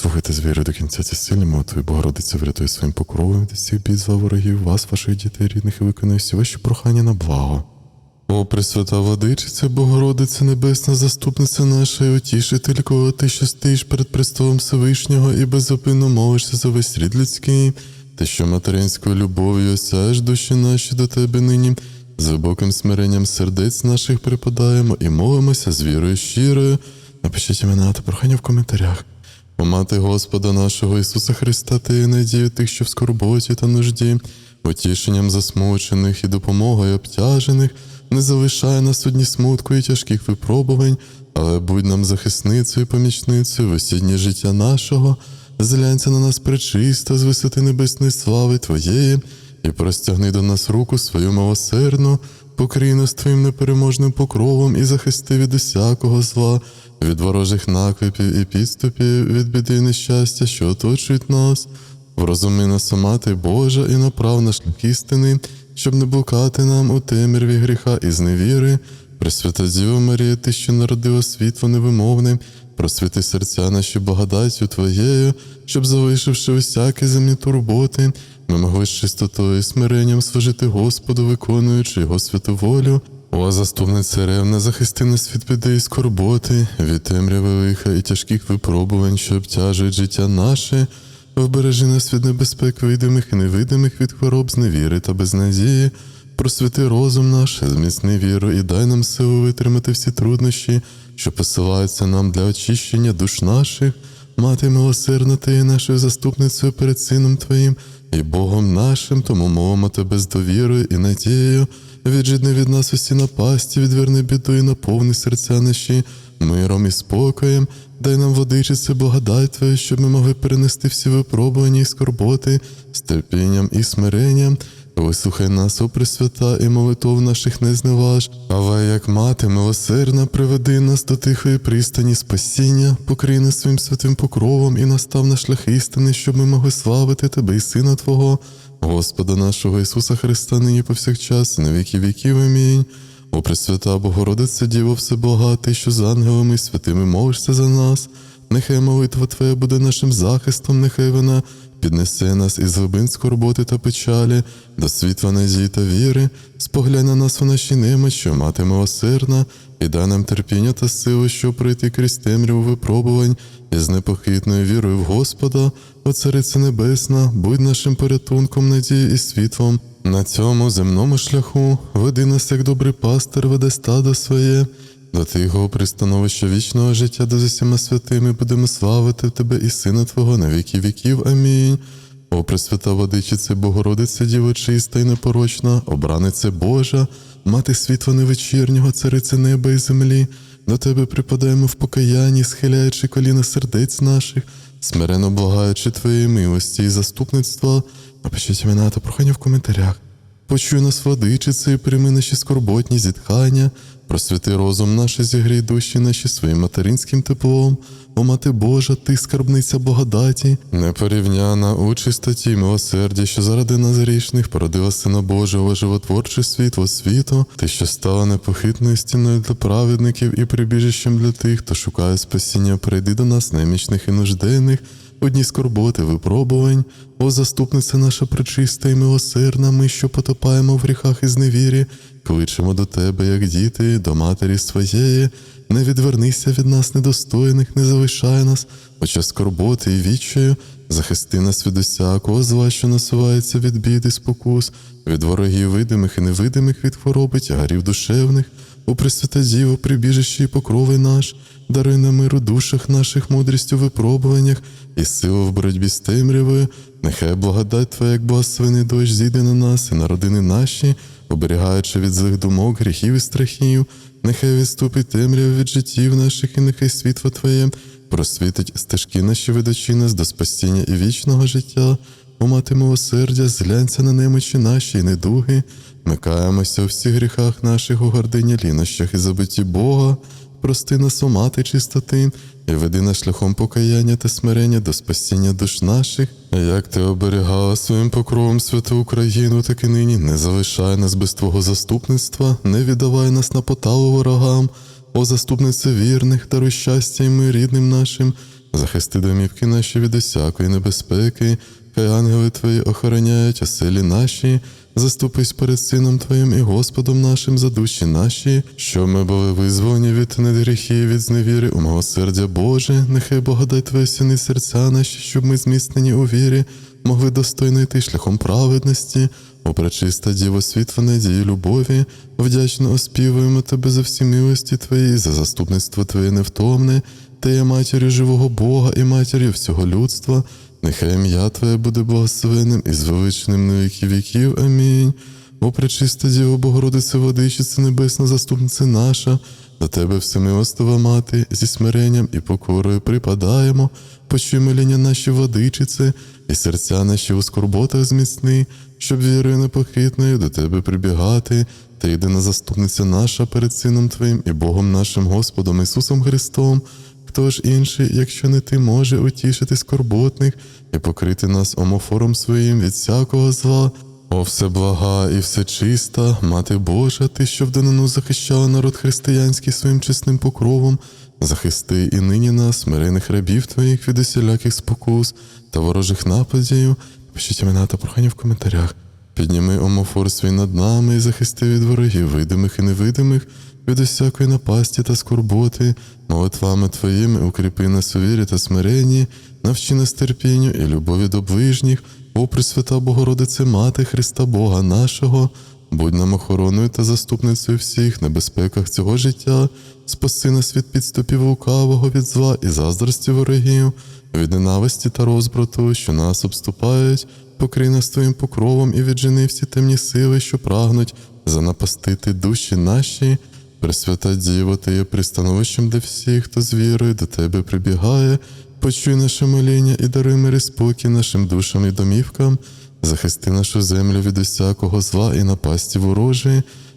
Слухайте з віри до кінця ці сильні молитви, Богородиця врятує своїм покровом від всіх бід зла ворогів, вас, ваших дітей, рідних і виконує всі ваші прохання на благо. О, Пресвята Владичиця, Богородиця Небесна, заступниця наша і утішителько, ти, що стоїш перед престолом Всевишнього і беззупинно молишся за весь рід людський, ти, що материнською любов'ю осяєш душі наші до тебе нині, з глибоким смиренням сердець наших припадаємо і молимося з вірою щирою. Напишіть імена та прохання в коментарях. О мати Господа нашого Ісуса Христа, ти надію тих, що в скорботі та нужді, утішенням засмучених і допомогою обтяжених, не залишай нас у дні смутку і тяжких випробувань, але будь нам захисницею і помічницею в осіннє життя нашого, зглянься на нас пречисто з висоти небесної слави Твоєї, і простягни до нас руку свою милосердну, покрий нас Твоїм непереможним покровом і захисти від усякого зла, від ворожих наклепів і підступів, від біди і нещастя, що оточують нас. Врозуми нас, Мати Божа, і направ на шлях істини, щоб не блукати нам у темряві гріха і зневіри. Пресвята Діва Марія, ти, що народила світло невимовне, просвіти серця наші благодаттю Твоєю, щоб, залишивши усякі земні турботи, ми могли з чистотою і смиренням служити Господу, виконуючи Його святу волю. О, заступниця ревна, захисти нас від біди і скорботи, від темряви лиха і тяжких випробувань, що обтяжують життя наше. Вбережи нас від небезпек видимих і невидимих від хвороб, зневіри та безнадії. Просвіти розум наш, зміцни віру і дай нам силу витримати всі труднощі, що посилаються нам для очищення душ наших. Мати милосердна, ти є нашою заступницею перед Сином Твоїм і Богом нашим, тому мовимо тебе з довірою і надією. Віджидни від нас усі напасті, відверни біду і наповни серця наші миром і спокоєм. Дай нам водичице благодать Твою, щоб ми могли перенести всі випробування і скорботи з терпінням і смиренням. Вислухай нас, о Пресвята, і молитов наших не зневаж. Але як мати милосердна, приведи нас до тихої пристані спасіння, покрий нас своїм святим покровом і настав на шлях істини, щоб ми могли славити Тебе і Сина Твого, Господа нашого Ісуса Христа, нині повсякчас, і на віки віків. Амінь. О Пресвята Богородиця Діво Всебога, Ти, що з ангелами святими молишся за нас. Нехай молитва Твоя буде нашим захистом, нехай вона піднесе нас із глибин скорботи та печалі, до світла надії та віри, споглянь на нас у нашій немочі, мати милосердна, і дай нам терпіння та сили, щоб пройти крізь темряву випробувань і з непохитною вірою в Господа, о Цариця Небесна, будь нашим порятунком, надією і світлом. На цьому земному шляху веди нас, як добрий пастир, веде стадо своє. До Тихого пристановища вічного життя до з усіма святими будемо славити Тебе і Сина Твого на віки віків. Амінь. О Пресвята Водичице, Богородице, Діво чиста і непорочна, обраниця Божа, мати світла невечірнього, царице неба і землі, до Тебе припадаємо в покаянні, схиляючи коліна сердець наших, смирено благаючи Твоєї милості і заступництва. Напишіть імена та прохання в коментарях. Почуй нас, владичице, і прийми наші скорботні зітхання, просвіти розум наш, зігрій душі наші своїм материнським теплом. О мати Божа, ти скарбниця благодаті, непорівняна у чистоті й милосерді, що заради нас грішних породила Сина Божого, животворче світло світу, ти, що стала непохитною стіною для праведників і прибіжищем для тих, хто шукає спасіння, прийди до нас, немічних і нужденних, одні скорботи, випробувань, о заступниця наша пречиста і милосердна, ми, що потопаємо в гріхах і зневірі, кличемо до тебе, як діти, до матері своєї, не відвернися від нас, недостойних, не залишай нас, хоча скорботи і відчаю, захисти нас від усякого зла, що насувається від бід і спокус, від ворогів видимих і невидимих від хвороби, тягарів душевних, у Пресвята Діво, прибіжище і покрови наш, даруй на мир душах наших мудрістю випробуваннях і силу в боротьбі з темрявою. Нехай благодать Твоя, як благословений дощ, зійде на нас і на родини наші, оберігаючи від злих думок, гріхів і страхів, нехай відступить темрява від життів наших, і нехай світло Твоє просвітить стежки наші ведучи нас до спасіння і вічного життя. О мати милосердя, зглянься на немочі наші і недуги, ми каємося у всіх гріхах наших у гордині лінощах і забитті Бога, прости нас, о мати чистоти, і веди нас шляхом покаяння та смирення до спасіння душ наших. Як ти оберігала своїм покровом святу Україну, так і нині не залишай нас без Твого заступництва, не віддавай нас на поталу ворогам, о заступнице вірних, даруй щастя і ми рідним нашим, захисти домівки наші від усякої небезпеки, хай ангели твої охороняють оселі наші, заступись перед Сином Твоїм і Господом нашим за душі наші, щоб ми були визволені від недгріхів, від зневіри у милосердя Боже, нехай благодать Твої сини серця наші, щоб ми зміцнені у вірі, могли достойно йти шляхом праведності. Пречиста Діво світла надії любові, вдячно оспівуємо Тебе за всі милості Твої, за заступництво Твоє невтомне, Ти є матір'ю живого Бога і матір'ю всього людства. Нехай ім'я Твоє буде благословенним і звеличеним на віки віків. Амінь. О, пречиста Діво Богородице, Водичице, Небесна заступниця наша, до Тебе всемилостива мати, зі смиренням і покорою припадаємо, почуй моління наші водичице, і серця наші у скорботах зміцни, щоб вірою непохитною до Тебе прибігати, та єдина заступниця наша перед Сином Твоїм і Богом нашим Господом Ісусом Христом. Хто ж інший, якщо не ти може утішити скорботних і покрити нас омофором своїм від всякого зла? О, все блага і все чиста, мати Божа, ти, що в данину захищала народ християнський своїм чесним покровом, захисти і нині нас, смирених рабів твоїх від усіляких спокус та ворожих нападів. Пишіть імена та прохання в коментарях. Підніми омофор свій над нами і захисти від ворогів, видимих і невидимих, від усякої напасті та скорботи, молитвами твоїми укріпи нас у вірі та смиренні, навчи нас терпінню і любові до ближніх, о Пресвята Богородице, Мати Христа Бога нашого, будь нам охороною та заступницею всіх небезпеках цього життя, спаси нас від підступів лукавого, від зла і заздрості ворогів, від ненависті та розбрату, що нас обступають, покрий нас твоїм покровом і віджени всі темні сили, що прагнуть занапастити душі наші. Пресвята Діво, ти є пристановищем для всіх, хто з вірою до тебе прибігає. Почуй наше моління і даруй мир і спокій нашим душам і домівкам, захисти нашу землю від усякого зла і напасті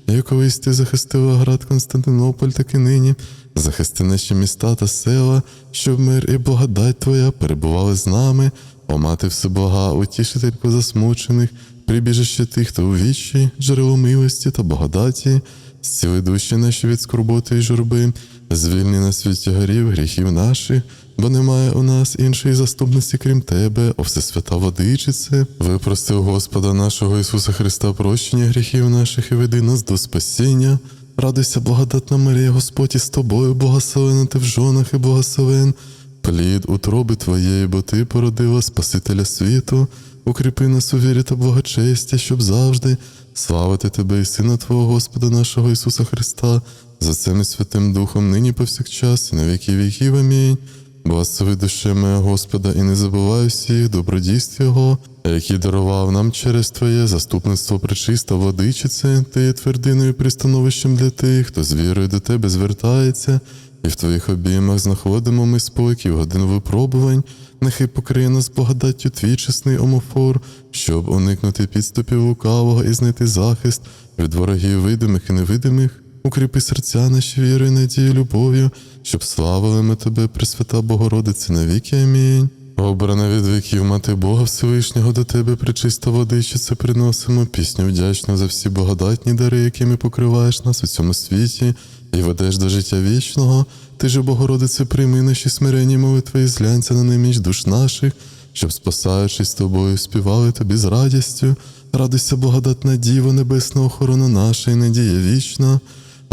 як колись ти захистила град Константинополь, так і нині. Захисти наші міста та села, щоб мир і благодать Твоя перебували з нами, о мати всеблага, утішительку засмучених, прибіжище тих, хто у вічі, джерело милості та благодаті, зціли душі наші від скорботи і журби, звільни нас від тягарів, гріхів наших, бо немає у нас іншої заступниці, крім Тебе, о Всесвята Водичице, випрости у Господа нашого Ісуса Христа прощення гріхів наших і веди нас до спасіння. Радуйся, благодатна Марія, Господь із тобою, благословена ти в жонах і благословен, плід утроби Твоєї, бо Ти породила Спасителя світу, укріпи нас у вірі та благочесті, щоб завжди славити Тебе і Сина Твого Господа нашого Ісуса Христа, за цим і Святим Духом, нині повсякчас, і на віки віків. Амінь. Благослови душе моя Господа, і не забувай всіх добродійств Його, які дарував нам через Твоє заступництво пречиста владичице, Ти є твердиною пристановищем для тих, хто з вірою до Тебе звертається, і в Твоїх обіймах знаходимо ми спокій годин випробувань, нехай покриє нас благодаттю Твій чесний омофор, щоб уникнути підступів лукавого і знайти захист від ворогів видимих і невидимих. Укріпи серця наші віри, надії, любов'ю, щоб славили ми тебе, Пресвята Богородиці, навіки. Амінь. Обрана від віків мати Бога Всевишнього до тебе, причиста водичице, приносимо пісню вдячну за всі благодатні дари, якими покриваєш нас у цьому світі, і ведеш до життя вічного. Ти же, Богородице, прийми наші смиренні молитви і зглянься на неміч душ наших, щоб, спасаючись тобою, співали тобі з радістю. Радуйся, благодатна Діво, небесна охорона наша і надія вічна.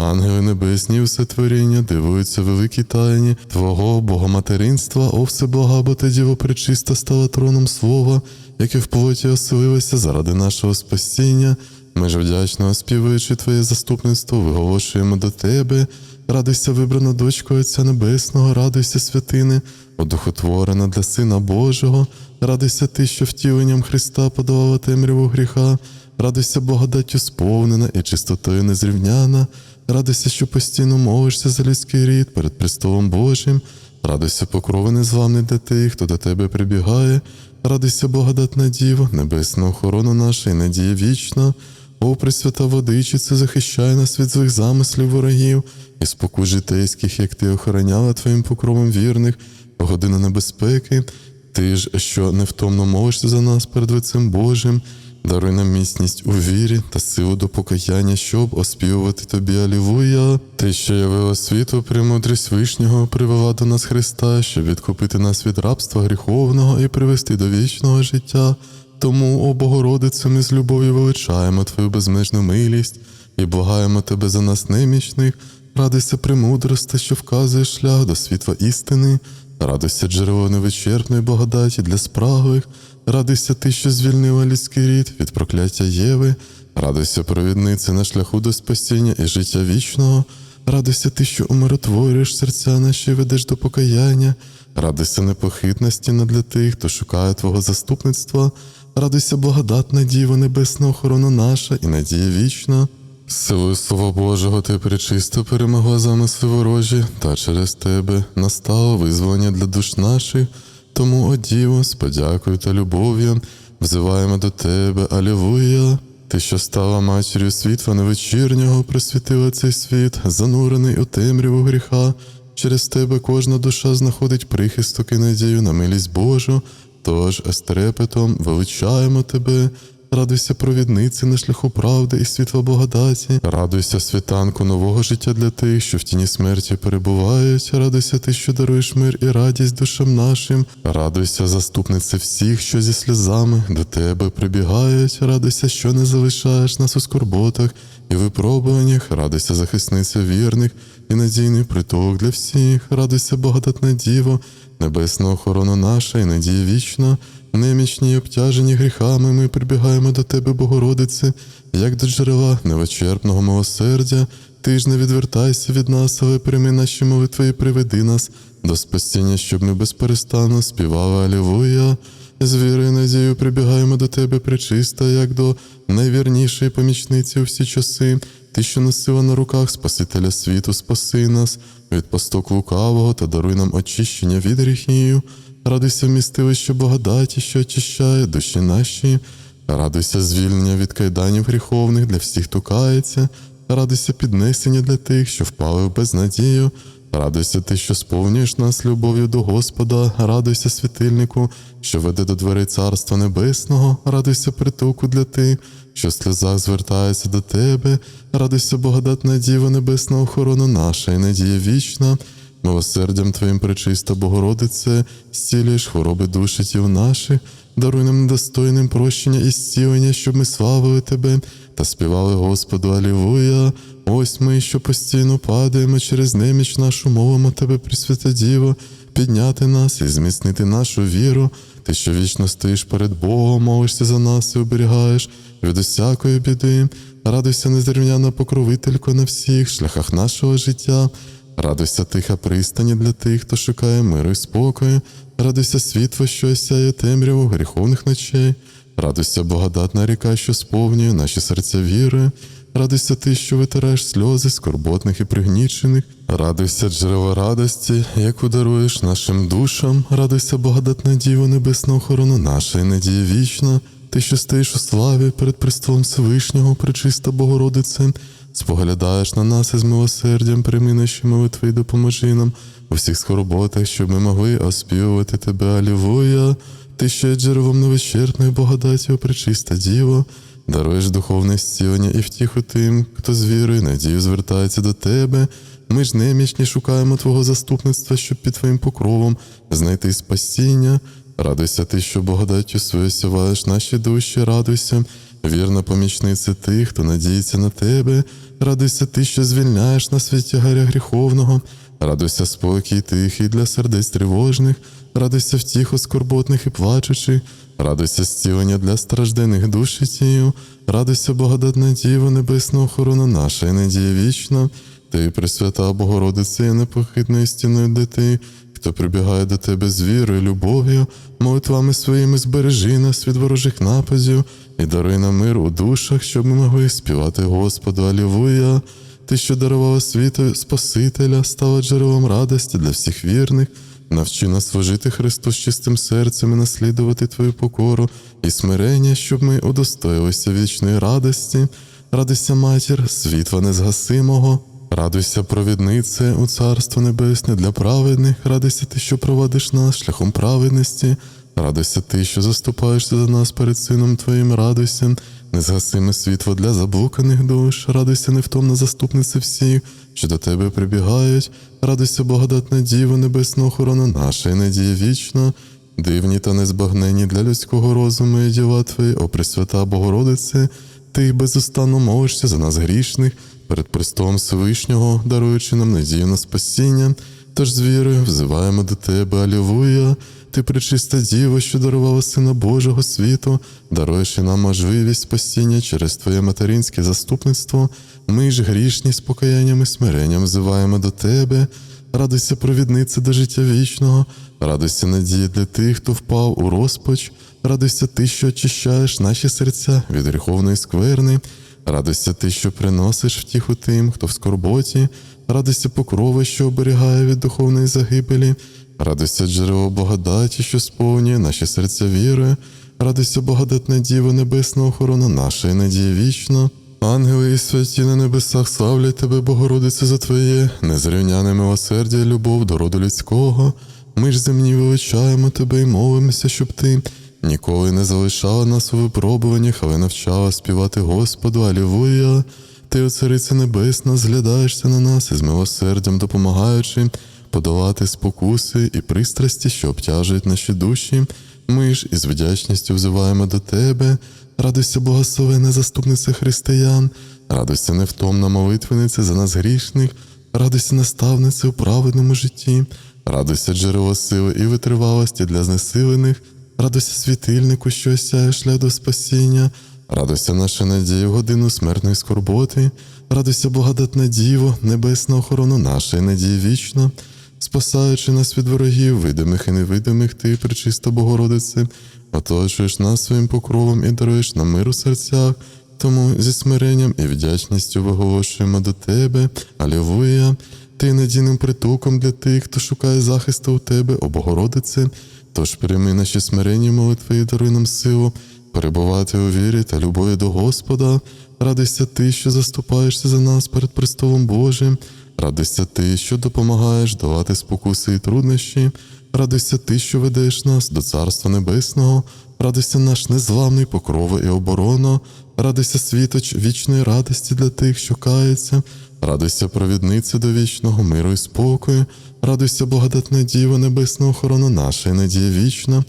Ангели небесні, все творіння дивуються великій тайні Твого Богоматеринства, о всеблага, бо ти діво пречиста стала троном Слова, яке в плоті оселилося заради нашого спасіння. Ми ж вдячно оспівуючи Твоє заступництво, виголошуємо до Тебе. Радуйся, вибрана дочко Отця Небесного, радуйся, святине, одухотворена для Сина Божого, радуйся ти, що втіленням Христа подолала темряву гріха, радуйся, благодаттю сповнена і чистотою незрівняна. Радуйся, що постійно молишся за людський рід перед престолом Божим. Радуйся, покрови незламний для тих, хто до тебе прибігає. Радуйся, благодатна Діво, небесна охорона наша і надія вічна. О, Пресвята Водичице, захищай нас від злих замислів ворогів і спокус житейських, як ти охороняла твоїм покровом вірних, в годину небезпеки. Ти ж, що невтомно молишся за нас перед лицем Божим, Даруй нам міцність у вірі та силу до покаяння, щоб оспівувати тобі Алілуя. Ти, що явила світу, премудрість вишнього, привела до нас Христа, щоб відкупити нас від рабства гріховного і привести до вічного життя. Тому, о Богородице, ми з любов'ю величаємо Твою безмежну милість і благаємо Тебе за нас немічних. Радуйся премудрости, що вказує шлях до світла істини. Радуйся джерело невичерпної благодаті для спраглих. Радуйся ти, що звільнила людський рід від прокляття Єви. Радуйся, провіднице на шляху до спасіння і життя вічного. Радуйся ти, що умиротворюєш серця наші, ведеш до покаяння. Радуйся непохитна стіна для тих, хто шукає Твого заступництва. Радуйся, благодатна Діво, небесна охорона наша і надія вічна. Силою Слова Божого ти причисто перемогла замисли ворожі, та через тебе настало визволення для душ наших. Тому, о з подякою та любов'ю взиваємо до тебе, Алілуя. Ти, що стала матір'ю світла невечірнього, просвітила цей світ, занурений у темряву гріха. Через тебе кожна душа знаходить прихисток і надію на милість Божу. Тож з трепетом величаємо тебе. Радуйся, провідниці на шляху правди і світла благодаті. Радуйся світанку нового життя для тих, що в тіні смерті перебувають. Радуйся ти, що даруєш мир і радість душам нашим. Радуйся, заступнице всіх, що зі сльозами до тебе прибігають. Радуйся, що не залишаєш нас у скорботах і випробуваннях. Радуйся, захисниця вірних і надійний притулок для всіх. Радуйся, благодатна діво, небесна охорона наша і надія вічна. Немічні обтяжені гріхами ми прибігаємо до Тебе, Богородице, як до джерела невичерпного милосердя. Ти ж не відвертайся від нас, але прийми наші молитви і приведи нас до спасіння, щоб ми безперестанно співали Алілуя. З вірою надією прибігаємо до Тебе, причиста, як до найвірнішої помічниці у всі часи. Ти, що носила на руках Спасителя світу, спаси нас від пасток лукавого та даруй нам очищення від гріхів. Радуйся вмістилище благодаті, що очищає душі наші. Радуйся звільнення від кайданів гріховних для всіх, хто кається. Радуйся піднесення для тих, що впали в безнадію. Радуйся ти, що сповнюєш нас любов'ю до Господа, радуйся світильнику, що веде до дверей Царства Небесного, радуйся притулку для тих, що в сльозах звертається до тебе, радуйся, благодатна Діва, небесна охорона наша і надія вічна. Милосердям Твоїм пречиста Богородице, зцілюєш хвороби душі тіл наших, даруй нам недостойним прощення і зцілення, щоб ми славили Тебе та співали Господу Алілуя. Ось ми, що постійно падаємо через неміч нашу, мовимо Тебе, Пресвята Діво, підняти нас і зміцнити нашу віру. Ти, що вічно стоїш перед Богом, молишся за нас і оберігаєш від усякої біди. Радуйся, незрівняна покровителько на всіх шляхах нашого життя. Радуйся тиха пристані для тих, хто шукає миру і спокою, радуйся світло, що осяє темряву гріховних ночей, радуйся благодатна ріка, що сповнює наші серця віри, радуйся ти, що витираєш сльози скорботних і пригнічених, радуйся джерело радості, яку даруєш нашим душам, радуйся благодатна Діво, небесна охорона наша і надія вічна, ти, що стоїш у славі перед престолом Всевишнього, пречиста Богородице, споглядаєш на нас із милосердям, прийми наші молитви і допоможи нам у всіх скорботах, щоб ми могли оспівувати тебе, Алілуя. Ти є джерелом невичерпної благодаті, о Діво, даруєш духовне зцілення і втіху тим, хто з вірою надію звертається до тебе. Ми ж немічні шукаємо Твого заступництва, щоб під Твоїм покровом знайти спасіння. Радуйся ти, що благодаттю свою сіваєш наші душі, радуйся, вірна помічниця тих, хто надіється на тебе, радуйся ти, що звільняєш нас від тягаря гріховного, радуйся спокій тихий для сердець тривожних, радуйся втіху скорботних і плачучих, радуйся зцілення для страждених душ і тіл, радуйся благодатна Діва, небесна охорона наша і надія вічна, ти, Пресвята Богородице, є непохитною стіною для тих, хто прибігає до тебе з вірою, любов'ю, молитвами своїми збережи нас від ворожих нападів і даруй нам мир у душах, щоб ми могли співати Господу Алілуя. Ти, що дарувала світу Спасителя, стала джерелом радості для всіх вірних. Навчи нас служити Христу з чистим серцем і наслідувати Твою покору і смирення, щоб ми удостоїлися вічної радості. Радуйся, матір, світла незгасимого. Радуйся, провіднице, у Царство Небесне для праведних, радуйся ти, що проводиш нас шляхом праведності, Радуйся ти, що заступаєшся за нас перед Сином Твоїм, радуйся, незгасиме світло для заблуканих душ, радуйся невтомна заступниця всіх, що до тебе прибігають, радуйся, благодатна Діво, небесна охорона наша і надія вічна. Дивні та незбагненні для людського розуму і діла Твої, о Пресвята Богородице, Ти безустанно молишся за нас грішних перед престолом Всевишнього, даруючи нам надію на спасіння. Тож з вірою взиваємо до Тебе, Алілуя, Ти пречиста Діва, що дарувала Сина Божого світу, даруєш і нам можливість спасіння через Твоє материнське заступництво. Ми ж грішні з покаянням і смиренням взиваємо до Тебе. Радуйся, провідниця до життя вічного, радуйся надії для тих, хто впав у розпач, радуйся ти, що очищаєш наші серця від гріховної скверни, радуйся ти, що приносиш втіху тим, хто в скорботі, радуйся покрови, що оберігає від духовної загибелі, радуйся джерело благодаті, що сповнює наші серця вірою, радуйся благодатна Діво, небесна охорона наша і надія вічна. Ангели і святі на небесах славлять тебе, Богородице, за Твоє, незрівняне милосердя любов до роду людського. Ми ж земні величаємо тебе і молимося, щоб ти ніколи не залишала нас у випробуваннях, але навчала співати Господу, Алілуя. Ти, о Цариця Небесна, зглядаєшся на нас із милосердям, допомагаючи подолати спокуси і пристрасті, що обтяжують наші душі. Ми ж із вдячністю взиваємо до тебе. Радуйся, благословена заступниця християн, радуйся невтомна молитвениця за нас грішних, радуйся наставниця у праведному житті, радуйся джерело сили і витривалості для знесилених, радуйся світильнику, що осяє шлях до спасіння, радуйся наша надія в годину смертної скорботи, радуйся, благодатна Діво, небесна охорона наша і надія вічна, спасаючи нас від ворогів, видимих і невидимих, ти, пречиста Богородице, оточуєш нас своїм покровом і даруєш нам мир у серцях. Тому зі смиренням і вдячністю виголошуємо до тебе, Алілуя, ти надійним притулком для тих, хто шукає захисту у тебе, о Богородице. Тож прийми наші смиренні молитви і даруй нам силу, перебувати у вірі та любові до Господа. Радуйся ти, що заступаєшся за нас перед престолом Божим. Радуйся ти, що допомагаєш долати спокуси і труднощі. Радуйся ти, що ведеш нас до Царства Небесного, радуйся наш незламний покрова і оборона, радуйся світоч вічної радості для тих, що каються, радуйся провідниця до вічного миру і спокою, радуйся, благодатна Діва, небесна охорона наша надія вічна.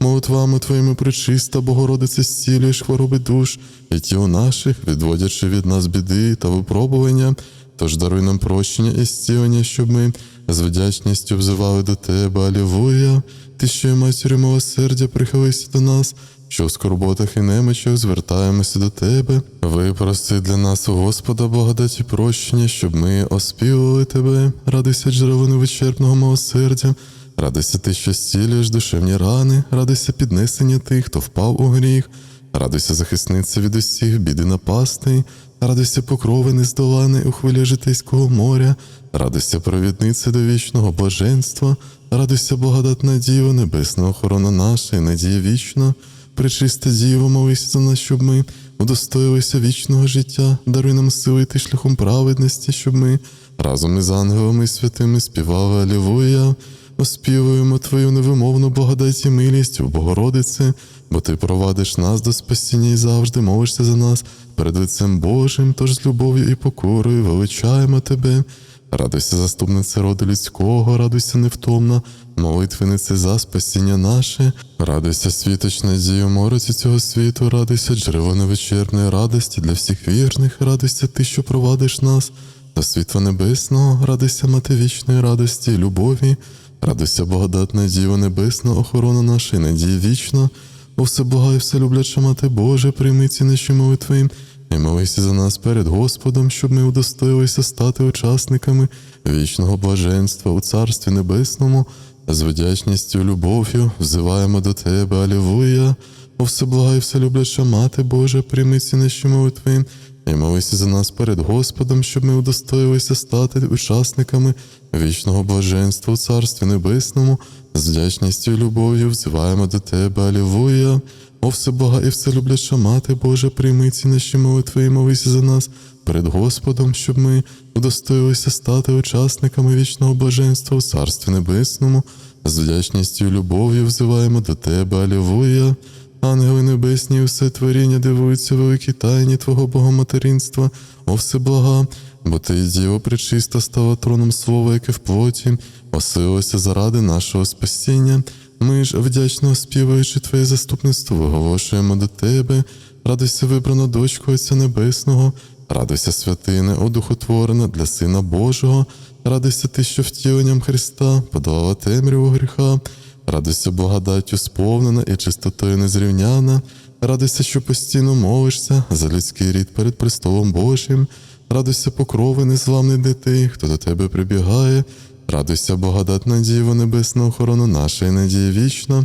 Молитвами Твоїми причиста, Богородице, зцілюєш хвороби душ і тіл наших, відводячи від нас біди та випробування. Тож даруй нам прощення і зцілення, щоб ми з вдячністю взивали до Тебе, Алілуя. Ти, що є матір'ю милосердя, прихилися до нас, що в скорботах і немочах звертаємося до Тебе. Випроси для нас, Господа, благодаті прощення, щоб ми оспівували Тебе, радуйся джерело невичерпного милосердя. Радуйся ти, що зцілюєш душевні рани, радуйся піднесення тих, хто впав у гріх, радуйся захисниця від усіх біди напастей, радуйся покрови нездоланий у хвилі житейського моря, радуйся провідниця до вічного блаженства, радуйся благодатна Діва, небесна охорона наша і надія вічна, причиста Діво, молися за нас, щоб ми удостоїлися вічного життя, даруй нам сили йти шляхом праведності, щоб ми разом із ангелами і святими співали Алілуя. Оспівуємо Твою невимовну благодать і милість, у Богородице, бо Ти провадиш нас до спасіння і завжди молишся за нас перед лицем Божим, тож з любов'ю і покорою величаємо Тебе. Радуйся, заступниця роду людського, радуйся невтомна, молитвенице за спасіння наше, радуйся, світоч надію мороці цього світу, радуйся, джерело невичерпної радості для всіх вірних, радуйся ти, що провадиш нас до світла небесного, радуйся, мати вічної радості любові. Радуйся, благодатна Діва Небесна, охорона наша і надія вічна, о всебога і вселюбляча Мати Боже, прийми ці наші молитви і молися за нас перед Господом, щоб ми удостоїлися стати учасниками вічного блаженства у Царстві Небесному, з вдячністю, любов'ю взиваємо до Тебе, Алілуя, о всеблага і вселюбляча Мати Божа, прийми ці наші молитви і молися за нас перед Господом, щоб ми удостоїлися стати учасниками вічного блаженства у Царстві Небесному, з вдячністю і любов'ю взиваємо до Тебе, Алілуя. О всебога і вселюбляча Мати Боже, прийми ці наші молитви і молися за нас перед Господом, щоб ми удостоїлися стати учасниками вічного блаженства у Царстві Небесному, з вдячністю і любов'ю взиваємо до тебе, Алілуя. Ангели небесні, і все творіння дивуються великій тайні Твого Богоматеринства, о всеблага, бо ти, Діво, пречиста, стала троном слова, яке в плоті, оселилося заради нашого спасіння. Ми ж, вдячно співаючи Твоє заступництво, виголошуємо до Тебе, радуйся, вибрана дочку Отця Небесного, радуйся, святине, одухотворена для Сина Божого, радуйся ти, що втіленням Христа подолала темряву гріха, радуйся благодаттю сповнена і чистотою незрівняна, радуйся, що постійно молишся за людський рід перед престолом Божим, радуйся, покрови незламний дитий, хто до тебе прибігає, радуйся, благодатна Діво, небесна охорона наша і надія вічна.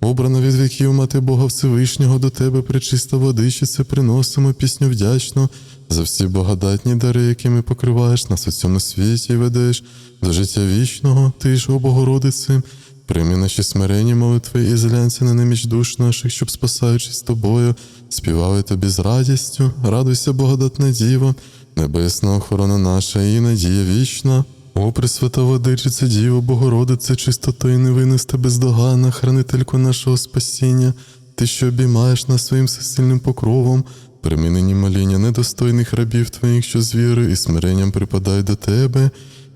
Обрана від віків мати Бога Всевишнього до тебе причиста водичице, приносимо пісню вдячну. За всі благодатні дари, якими покриваєш нас у цьому світі і ведеш до життя вічного, ти ж, о Богородице, прийми наші смиренні молитви і зглянься на неміч душ наших, щоб, спасаючись тобою, співали тобі з радістю, радуйся, благодатна Діво, небесна охорона наша і надія вічна. О, Пресвята Водичице, Діво, Богородице, чистота і невинності бездоганна, хранителько нашого спасіння, ти, що обіймаєш нас своїм всесильним покровом, примінені маління недостойних рабів твоїх, що з вірою і смиренням припадають до тебе.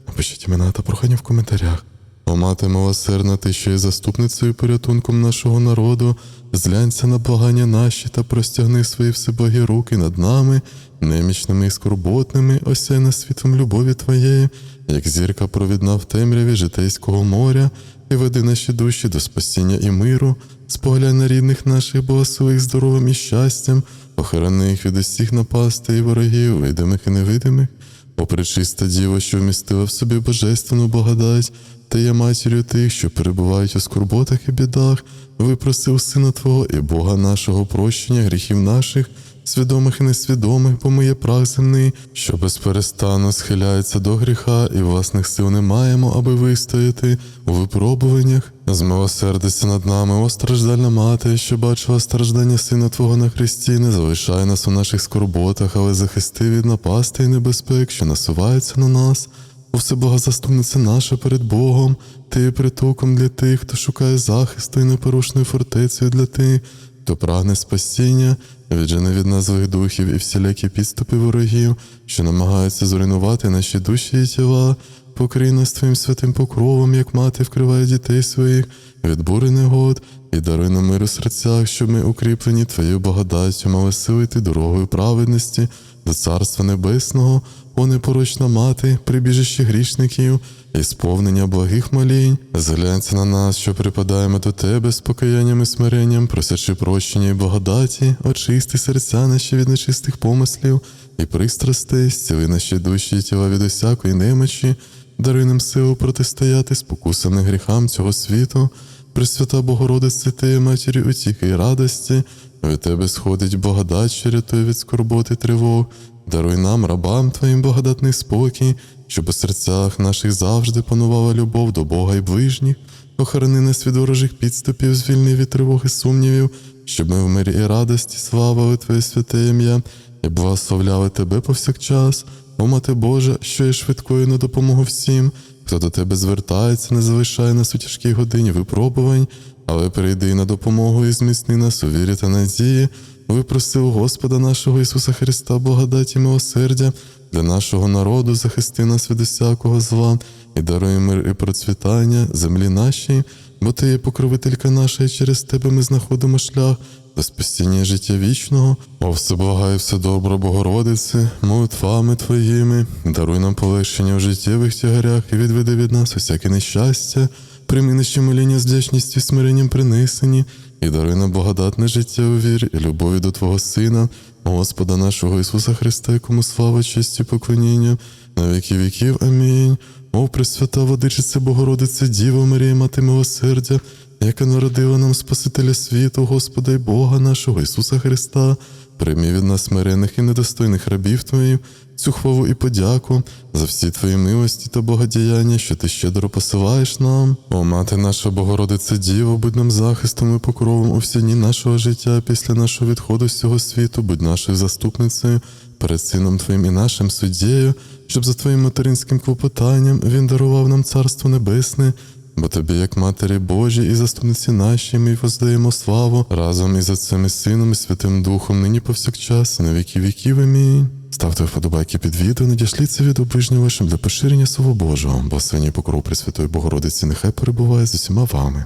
Напишіть імена та прохання в коментарях. О, мати милосердна, ти, що є заступницею порятунком нашого народу, зглянься на благання наші та простягни свої всеблагі руки над нами, немічними і скорботними, осяй нас світом любові Твоєї, як зірка провідна в темряві житейського моря, і веди наші душі до спасіння і миру, споглянь на рідних наших, благослови здоровим і щастям, охорони їх від усіх напастей і ворогів, видимих і невидимих. О, пречиста Діво, що вмістила в собі божественну благодать, ти є матір'ю тих, що перебувають у скорботах і бідах, випросив Сина Твого і Бога нашого прощення гріхів наших, свідомих і несвідомих, бо ми є прах земний, що безперестанно схиляється до гріха, і власних сил не маємо, аби вистояти у випробуваннях. Змилосердися над нами, о страждальна мати, що бачила страждання Сина Твого на Христі, не залишай нас у наших скорботах, але захисти від напасти і небезпек, що насуваються на нас. О всебога заступниця наша перед Богом, ти є притулком для тих, хто шукає захисту і непорушною фортецею для тих, хто прагне спасіння, віджени від нас злих духів і всілякі підступи ворогів, що намагаються зруйнувати наші душі і тіла, покрий нас твоїм святим покровом, як мати вкриває дітей своїх, від бури негод, і даруй нам у серцях, щоб ми укріплені Твоєю благодаттю, мали сили йти дорогою праведності до Царства Небесного, о непорочна мати, прибіжище грішників і сповнення благих молінь, зглянься на нас, що припадаємо до тебе з покаянням і смиренням, просячи прощення і благодаті, очисти серця наші від нечистих помислів і пристрастей, зціли наші душі і тіла від усякої немочі, даруй нам силу протистояти спокусам і гріхам цього світу. Пресвята Богородице, ти є матір'ю утіхи й радості, від тебе сходить благодать, що рятує від скорботи тривог. Даруй нам, рабам Твоїм благодатний спокій, щоб у серцях наших завжди панувала любов до Бога і ближніх, охорони нас від ворожих підступів, звільни від тривоги сумнівів, щоб ми в мирі і радості славили Твоє святе ім'я і благословляли Тебе повсякчас. О, Мати Божа, що є швидкою на допомогу всім, хто до Тебе звертається, не залишає нас у тяжкій годині випробувань, але прийди на допомогу і зміцни нас у вірі та надії. Випроси у Господа нашого Ісуса Христа благодаті милосердя для нашого народу, захисти нас від усякого зла і даруй мир і процвітання землі нашій, бо Ти є покровителька наша, і через Тебе ми знаходимо шлях до спасіння життя вічного. О, все благає, все добре, Богородице, молитвами Твоїми, даруй нам полегшення в життєвих тягарях і відведи від нас усяке нещастя, прийми наші моління з вдячністю смиренням принесені, і даруй нам благодатне життя у вірі і любові до Твого Сина, Господа нашого Ісуса Христа, якому слава, честь і поклоніння, на віки віків. Амінь. О, Пресвята Водичице Богородице, Діва Марія, Мати милосердя, яка народила нам Спасителя світу, Господа й Бога нашого Ісуса Христа, прийми від нас смирених і недостойних рабів Твоїх, цю хвалу і подяку за всі Твої милості та богодіяння, що Ти щедро посилаєш нам. О, Мати наша Богородице Діво, будь нам захистом і покровом у всі дні нашого життя після нашого відходу з цього світу, будь нашою заступницею перед Сином Твоїм і нашим суддєю, щоб за Твоїм материнським клопотанням Він дарував нам Царство Небесне, Бо тобі, як Матері Божій і заступниці наші, ми воздаємо славу разом із Отцем і Сином і Святим Духом, нині повсякчас, на віки віків. Амінь. Ставте вподобайки під відео, надішліться від ближнім вашим для поширення Слова Божого, бо сині покров Пресвятої Богородиці нехай перебуває з усіма вами.